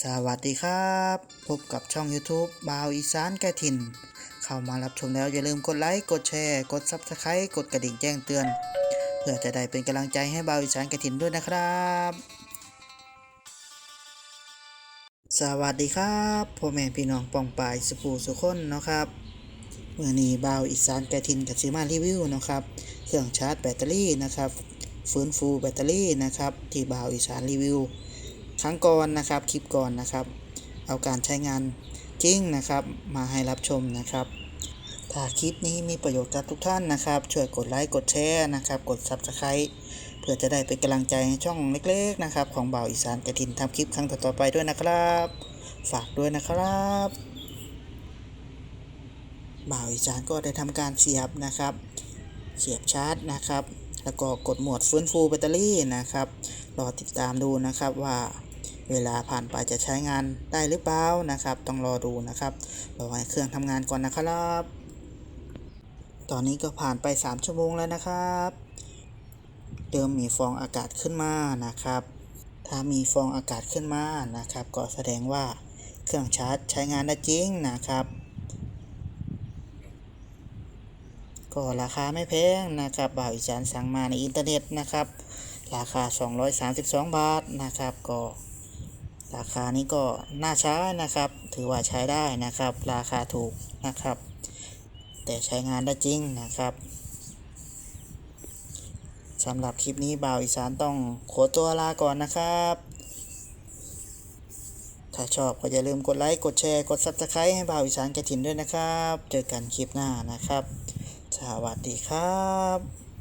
สวัสดีครับ พบกับช่อง YouTube บาวอีสานแก่ถิ่นเข้ามารับชมแล้วอย่าลืมกดไลค์กดแชร์ กด Subscribe กดกระดิ่งแจ้งเตือน เพื่อจะได้เป็นกำลังใจให้บาวอีสานแก่ถิ่นด้วยนะครับ สวัสดีครับพ่อแม่พี่น้องปองปายสุภูสุคนเนาะครับเมื่อนี้บาวอีสานแก่ถิ่นกับซีมารีวิวนะครับเครื่องชาร์จแบตเตอรี่นะครับฟื้นฟูแบตเตอรี่นะครับที่บาวอีสานรีวิว ครั้งก่อนนะครับคลิปก่อนนะครับ เอาการใช้งานจริงนะครับมาให้รับชมนะครับ ถ้าคลิปนี้มีประโยชน์กับทุกท่านนะครับ ช่วยกดไลค์กดแชร์นะครับ กด Subscribe เพื่อจะได้เป็นกำลังใจให้ช่องเล็กๆนะครับ ของบ่าวอีสานกระถินทำคลิปครั้งต่อๆไปด้วยนะครับ ฝากด้วยนะครับบ่าวอีสานก็ได้ทำการเสียบนะครับ เสียบชาร์จนะครับ แล้วก็กดโหมดฟื้นฟูแบตเตอรี่นะครับ รอติดตามดูนะครับว่า เวลาผ่านไปจะใช้งานได้หรือเปล่านะครับ ต้องรอดูนะครับรอให้เครื่องทำงานก่อนนะครับ ตอนนี้ก็ผ่านไป 3 ชั่วโมงแล้วนะครับเริ่มมีฟองอากาศขึ้นมานะครับ ถ้ามีฟองอากาศขึ้นมานะครับ ก็แสดงว่าเครื่องชาร์จใช้งานได้จริงนะครับก็ราคาไม่แพงนะครับ บ่าวอีสานสั่งมาในอินเทอร์เน็ตนะครับ ราคา 232 บาทนะครับ ก็ ราคานี้ก็น่าใช้นะครับ ถือว่าใช้ได้นะครับ ราคาถูกนะครับ แต่ใช้งานได้จริงนะครับสำหรับคลิปนี้บ่าวอีสานต้องขอตัวลาก่อนนะครับ ถ้าชอบก็อย่าลืมกดไลค์ กดแชร์ กด Subscribe ให้บ่าวอีสานกระถินด้วยนะครับ เจอกันคลิปหน้านะครับ สวัสดีครับ